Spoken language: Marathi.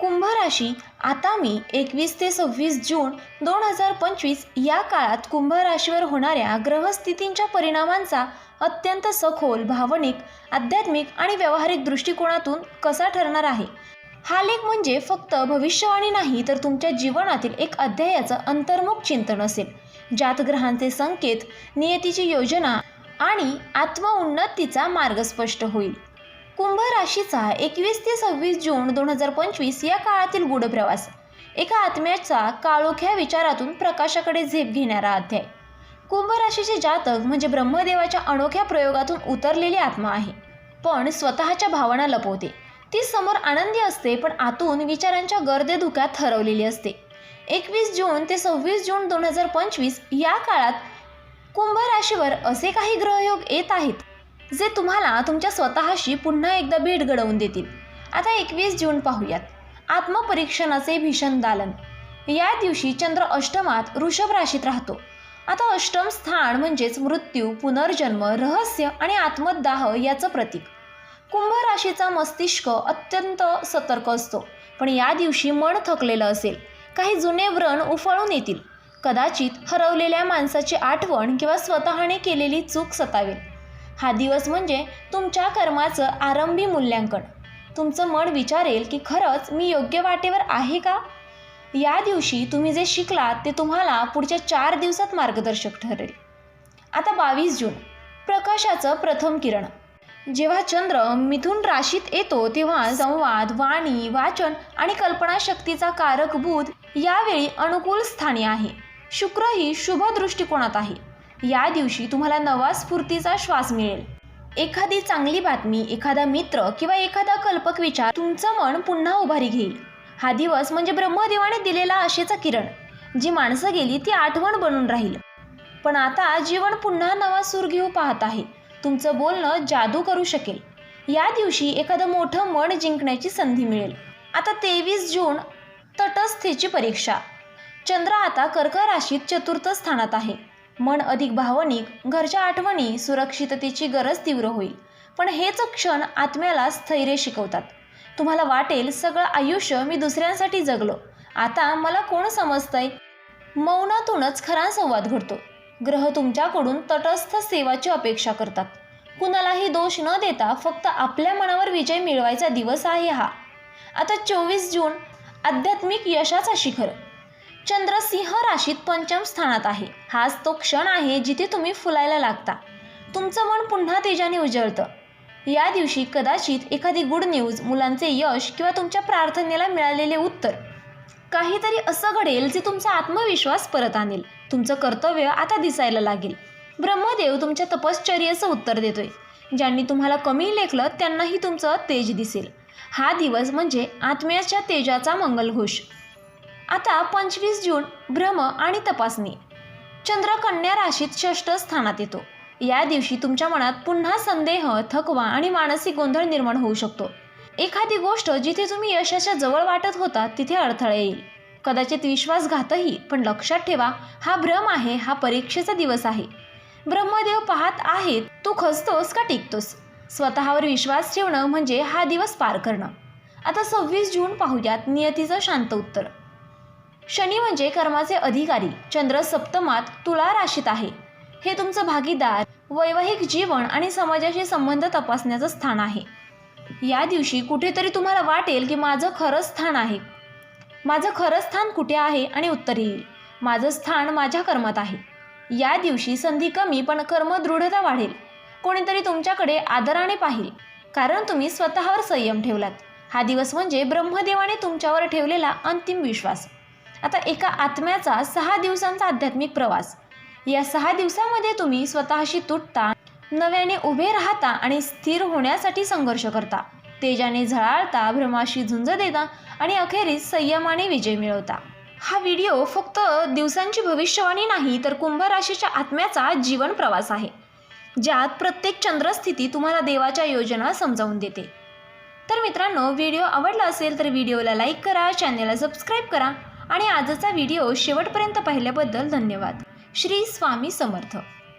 कुंभ राशी आता मी एकवीस ते सव्वीस जून दोन हजार पंचवीस या काळात कुंभ राशीवर होणाऱ्या ग्रहस्थितींच्या परिणामांचा अत्यंत सखोल भावनिक आध्यात्मिक आणि व्यावहारिक दृष्टिकोनातून कसा ठरणार आहे? हा लेख म्हणजे फक्त भविष्यवाणी नाही तर तुमच्या जीवनातील एक अध्यायाचं अंतर्मुख चिंतन असेल. ज्यात ग्रहांचे संकेत नियतीची योजना आणि आत्मउन्नतीचा मार्ग स्पष्ट होईल. कुंभ राशीचा एकवीस ते सव्वीस जून दोन हजार पंचवीस या काळातील गूढ प्रवास. एका आत्म्याचा काळोख्या विचारातून प्रकाशाकडे झेप घेणारा अध्याय. कुंभ राशीचे जातक म्हणजे ब्रह्मदेवाच्या अनोख्या प्रयोगातून उतरलेली आत्मा आहे. पण स्वतःच्या भावना लपवते. ती समोर आनंदी असते पण आतून विचारांच्या गर्दे धुक्यात हरवलेली असते. एकवीस जून ते सव्वीस जून दोन हजार पंचवीस या काळात कुंभ राशीवर असे काही ग्रहयोग येत आहेत? जे तुम्हाला तुमच्या स्वतःशी पुन्हा एकदा भेट घडवून देतील. आता एकवीस जून पाहूयात. आत्मपरीक्षणाचे भीषण दालन. या दिवशी चंद्र अष्टमात वृषभ राशीत राहतो. आता अष्टम स्थान म्हणजेच मृत्यू पुनर्जन्म रहस्य आणि आत्मदाह याचं प्रतीक. कुंभ राशीचा मस्तिष्क अत्यंत सतर्क असतो. पण या दिवशी मन थकलेलं असेल. काही जुने व्रण उफाळून येतील. कदाचित हरवलेल्या माणसाची आठवण किंवा स्वतःने केलेली चूक सतावेल. हा दिवस म्हणजे तुमच्या कर्माचं आरंभी मूल्यांकन. तुमचं मन विचारेल की खरंच मी योग्य वाटेवर आहे का? या दिवशी तुम्ही जे शिकलात ते तुम्हाला पुढच्या चार दिवसात मार्गदर्शक ठरेल. आता बावीस जून प्रकाशाचं प्रथम किरण. जेव्हा चंद्र मिथुन राशीत येतो तेव्हा संवाद वाणी वाचन आणि कल्पनाशक्तीचा कारक बुध यावेळी अनुकूल स्थानी आहे. शुक्रही शुभ दृष्टिकोनात आहे. या दिवशी तुम्हाला नवा स्फूर्तीचा श्वास मिळेल. एखादी चांगली बातमी एखादा मित्र किंवा एखादा कल्पक विचार तुमचं मन पुन्हा उभारी घेईल. हा दिवस म्हणजे ब्रह्मदेवाने दिलेला आशेचा किरण जी माणसं गेली ती आठवण बनून राहील. पण आता जीवन पुन्हा नवा सूर घेऊ पाहत आहे. तुमचं बोलणं जादू करू शकेल. या दिवशी एखादं मोठं मन जिंकण्याची संधी मिळेल. आता तेवीस जून तटस्थेची परीक्षा. चंद्र आता कर्क राशीत चतुर्थ स्थानात आहे. मन अधिक भावनिक घरच्या आठवणी सुरक्षिततेची गरज तीव्र होईल. पण हेच क्षण आत्म्याला स्थैर्य शिकवतात. तुम्हाला वाटेल सगळं आयुष्य मी दुसऱ्यांसाठी जगलो. आता मला कोण समजतंय? मौनातूनच खरा संवाद घडतो. ग्रह तुमच्याकडून तटस्थ सेवाची अपेक्षा करतात. कुणालाही दोष न देता फक्त आपल्या मनावर विजय मिळवायचा दिवस आहे हा. आता चोवीस जून आध्यात्मिक यशाचा शिखर. चंद्र सिंह राशीत पंचम स्थानात आहे. हाच तो क्षण आहे जिथे तुम्ही फुलायला लागता. तुमचं मन पुन्हा तेजाने उजळतं. या दिवशी कदाचित एखादी गुड न्यूज मुलांचे यश किंवा तुमच्या प्रार्थनेला मिळालेले उत्तर. काहीतरी असं घडेल जे तुमचा आत्मविश्वास परत आणेल. तुमचं कर्तव्य आता दिसायला लागेल. ब्रह्मदेव तुमच्या तपश्चर्याचं उत्तर देतोय. ज्यांनी तुम्हाला कमी लेखलं त्यांनाही तुमचं तेज दिसेल. हा दिवस म्हणजे आत्म्याच्या तेजाचा मंगलघोष. आता पंचवीस जून भ्रम आणि तपासणी. चंद्र कन्या राशीत षष्ठ स्थानात येतो. या दिवशी तुमच्या मनात पुन्हा संदेह थकवा आणि मानसिक गोंधळ निर्माण होऊ शकतो. एखादी गोष्ट जिथे तुम्ही यशाच्या जवळ वाटत होता तिथे अडथळा येईल. कदाचित विश्वासघातही पण लक्षात ठेवा हा भ्रम आहे हा परीक्षेचा दिवस आहे. ब्रह्मदेव पाहत आहेत तू खचतोस का टिकतोस? स्वतःवर विश्वास ठेवणं म्हणजे हा दिवस पार करणं. आता सव्वीस जून पाहूयात नियतीचं शांत उत्तर. शनी म्हणजे कर्माचे अधिकारी. चंद्र सप्तमात तुला राशीत आहे. हे तुमचं भागीदार वैवाहिक जीवन आणि समाजाशी संबंध तपासण्याचं स्थान आहे. या दिवशी कुठेतरी तुम्हाला वाटेल की माझं खरं स्थान आहे. माझं खरं स्थान कुठे आहे आणि उत्तर येईल. माझं स्थान माझ्या कर्मात आहे. या दिवशी संधी कमी पण कर्म दृढता वाढेल. कोणीतरी तुमच्याकडे आदराने पाहिल. कारण तुम्ही स्वतःवर संयम ठेवलात. हा दिवस म्हणजे ब्रह्मदेवाने तुमच्यावर ठेवलेला अंतिम विश्वास. आता एका आत्म्याचा सहा दिवसांचा आध्यात्मिक प्रवास. या सहा दिवसामध्ये तुम्ही स्वतःशी तुटता नव्याने उभे राहता आणि स्थिर होण्यासाठी संघर्ष करता. तेजाने झळाळता भ्रमाशी झुंज देता आणि अखेरीस संयमाने विजय मिळवता. हा व्हिडिओ फक्त दिवसांची भविष्यवाणी नाही तर कुंभ राशीच्या आत्म्याचा जीवन प्रवास आहे. ज्यात प्रत्येक चंद्रस्थिती तुम्हाला देवाच्या योजना समजावून देते. तर मित्रांनो व्हिडिओ आवडला असेल तर व्हिडिओला लाईक करा चॅनलला सबस्क्राईब करा आणि आजचा व्हिडिओ शेवटपर्यंत पाहिल्याबद्दल धन्यवाद. श्री स्वामी समर्थ.